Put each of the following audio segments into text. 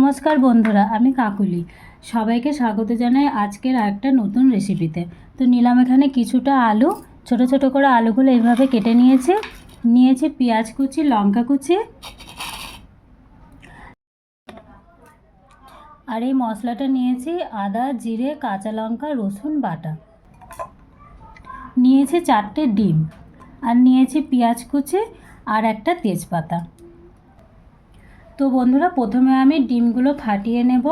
নমস্কার বন্ধুরা, আমি কাকুলি। সবাইকে স্বাগত জানাই আজকের একটা নতুন রেসিপিতে তো নিলাম এখানে কিছুটা আলু, ছোট ছোট করে আলুগুলো এইভাবে কেটে নিয়েছি। নিয়েছি পেঁয়াজ কুচি, লঙ্কা কুচি। আর এই মশলাটা নিয়েছি আদা, জিরে, কাঁচা লঙ্কা, রসুন, বাটা। নিয়েছি চারটে ডিম। আর নিয়েছি পেঁয়াজ কুচি আর একটা তেজপাতা। তো বন্ধুরা, প্রথমে আমি ডিমগুলো ফাটিয়ে নেব।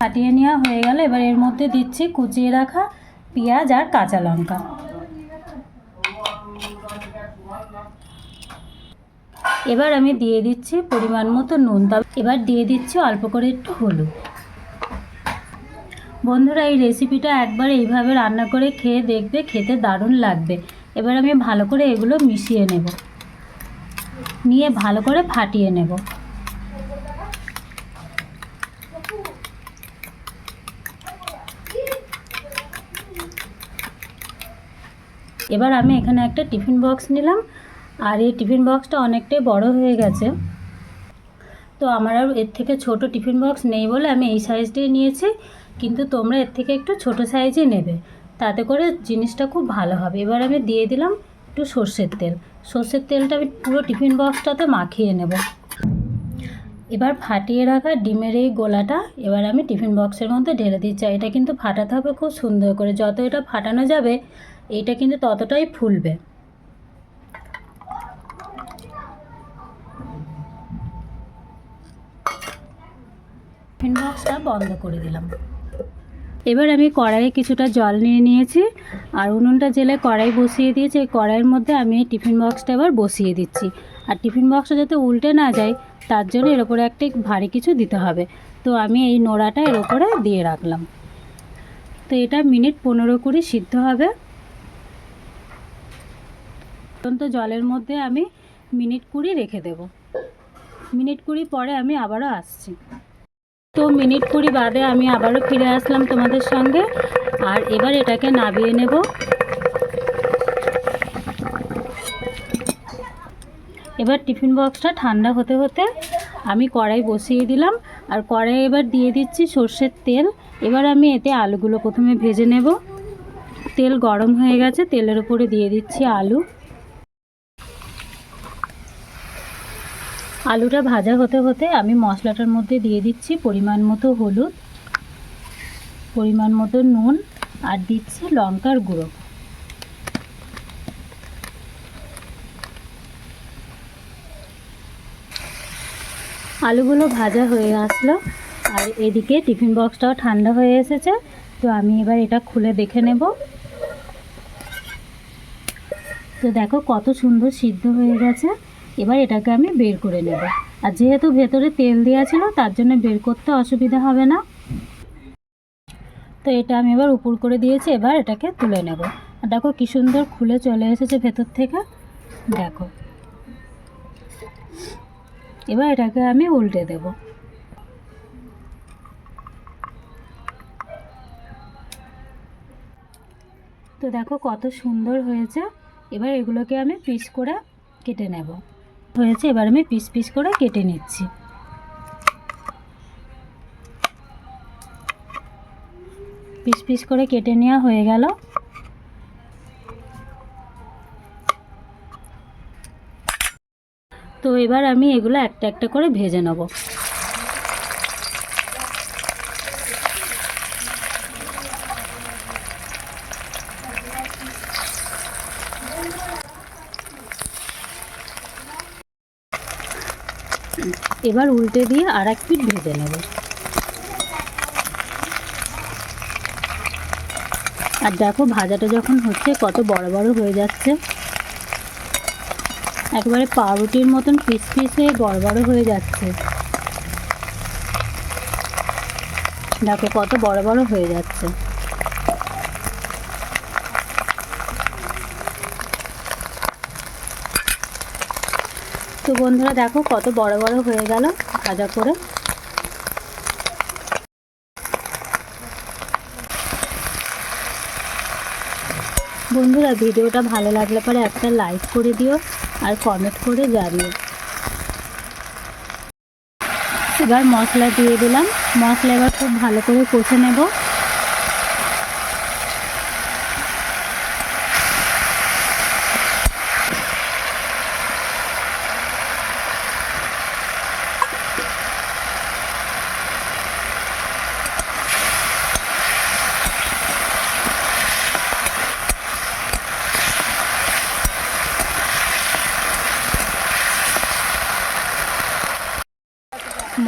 ফাটিয়ে নেওয়া হয়ে গেল। এবার এর মধ্যে দিচ্ছি কুচিয়ে রাখা পেঁয়াজ আর কাঁচা লঙ্কা। এবার আমি দিয়ে দিচ্ছি পরিমাণ মতো নুন। তা এবার দিয়ে দিচ্ছি অল্প করে একটু হলুদ। বন্ধুরা, এই রেসিপিটা একবার এইভাবে রান্না করে খেয়ে দেখবে, খেতে দারুণ লাগবে। এবার আমি ভালো করে এগুলো মিশিয়ে নেব। নিয়ে ভালো করে ফাটিয়ে নেব। এবার আমি এখানে একটা টিফিন বক্স নিলাম, আর এই টিফিন বক্সটা অনেকটাই বড় হয়ে গেছে। তো আমার আর এর থেকে ছোট টিফিন বক্স নেই বলে আমি এই সাইজটাই নিয়েছি, কিন্তু তোমরা এর থেকে একটু ছোট সাইজই নেবে, তাতে করে জিনিসটা খুব ভালো হবে। এবার আমি দিয়ে দিলাম একটু সর্ষের তেল। সর্ষের তেলটা আমি পুরো টিফিন বক্সটাতে মাখিয়ে নেব। এবার ফাটিয়ে রাখা ডিমের এই গোলাটা এবার আমি টিফিন বক্সের মধ্যে ঢেলে দিচ্ছি। এটা কিন্তু ফাটাতে হবে খুব সুন্দর করে। যত এটা ফাটানো যাবে, এইটা কিন্তু ততটাই ফুলবে। টিফিন বক্সটা বন্ধ করে দিলাম। এবার আমি কড়াইয়ে কিছুটা জল নিয়ে নিয়েছি আর উনুনটা জেলে কড়াই বসিয়ে দিয়েছি। এই কড়াইয়ের মধ্যে আমি টিফিন বক্সটা এবার বসিয়ে দিচ্ছি। আর টিফিন বক্সটা যাতে উল্টে না যায়, তার জন্য এর ওপরে একটা ভারী কিছু দিতে হবে। তো আমি এই নোড়াটা এর ওপরে দিয়ে রাখলাম। তো এটা মিনিট পনেরো কুড়ি সিদ্ধ হবে। তো জলের মধ্যে আমি মিনিট কুড়ি রেখে দেব। মিনিট কুড়ি পরে আমি আবারও আসছি। তো মিনিট কুড়ি বাদে আমি আবারও ফিরে আসলাম তোমাদের সঙ্গে। আর এবার এটাকে নাবিয়ে নেব। এবার টিফিন বক্সটা ঠান্ডা হতে হতে আমি কড়াই বসিয়ে দিলাম। আর কড়াই এবার দিয়ে দিচ্ছি সর্ষের তেল। এবার আমি এতে আলুগুলো প্রথমে ভেজে নেব। তেল গরম হয়ে গেছে, তেলের উপরে দিয়ে দিচ্ছি আলু। আলুটা ভাজা হতে হতে আমি মশলাটার মধ্যে দিয়ে দিচ্ছি পরিমাণ মতো হলুদ, পরিমাণ মতো নুন আর দিচ্ছি লঙ্কার গুঁড়ো। আলুগুলো ভাজা হয়ে আসলো আর এদিকে টিফিন বক্সটাও ঠান্ডা হয়ে এসেছে, তো আমি এবার এটা খুলে দেখে নেব। তো দেখো কত সুন্দর সিদ্ধ হয়ে গেছে। এবার এটাকে আমি বের করে নেব। আর যেহেতু ভেতরে তেল দেওয়া ছিল, তার জন্য বের করতে অসুবিধা হবে না। তো এটা আমি এবার উপর করে দিয়েছি, এবার এটাকে তুলে নেব। আর দেখো কী সুন্দর খুলে চলে এসেছে ভেতর থেকে। দেখো। এবার এটাকে আমি উল্টে দেব। তো দেখো কত সুন্দর হয়েছে। এবার এগুলোকে আমি পিস করে কেটে নেব। হয়েছে, এবার আমি পিস পিস করে কেটে নিচ্ছি। পিস পিস করে কেটে নেওয়া হয়ে গেল। তো এবার আমি এগুলো একটা একটা করে ভেজে নেব। এবার উল্টে দিয়ে আর এক পিঠ ভেজে নেব। আর দেখো ভাজাটা যখন হচ্ছে কত বড় বড় হয়ে যাচ্ছে। একবারে পাউরুটির মতন পিস পিস হয়ে বড় বড় হয়ে যাচ্ছে। দেখো কত বড় বড় হয়ে যাচ্ছে। তো বন্ধুরা দেখো কত বড় বড় হয়ে গেল ভাজা করে। বন্ধুরা ভিডিওটা ভালো লাগলে পরে একটা লাইক করে দিও আর কমেন্ট করে জানিও। এবার মশলা দিয়ে দিলাম। মশলা এবার খুব ভালো করে কষে নেব।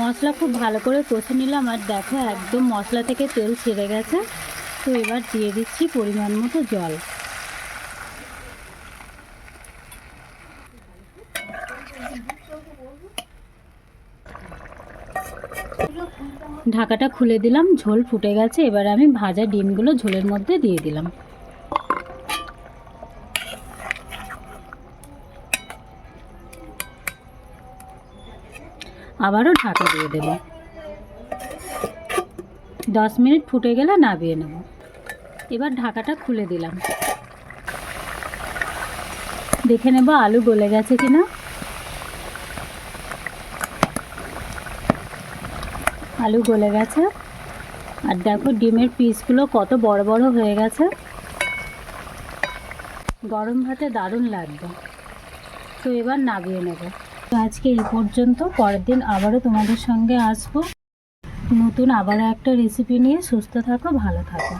মশলা খুব ভালো করে কষে নিলাম আর দেখো একদম মশলা থেকে তেল ছেড়ে গেছে। তো এবার দিয়ে দিচ্ছি পরিমাণ মতো জল। ঢাকাটা খুলে দিলাম, ঝোল ফুটে গেছে। এবার আমি ভাজা ডিমগুলো ঝোলের মধ্যে দিয়ে দিলাম। আবারও ঢাকা দিয়ে দেব। দশ মিনিট ফুটে গেলে নাবিয়ে নেব। এবার ঢাকাটা খুলে দিলাম। দেখে নেব আলু গলে গেছে কিনা। আলু গলে গেছে। আর দেখো ডিমের পিসগুলো কত বড় বড় হয়ে গেছে। গরম ভাতে দারুণ লাগবে। তো এবার নাবিয়ে নেব। তো আজকে এই পর্যন্ত। পরের দিন আবারও তোমাদের সঙ্গে আসব। নতুন আবারও একটা রেসিপি নিয়ে। সুস্থ থাকো, ভালো থাকো।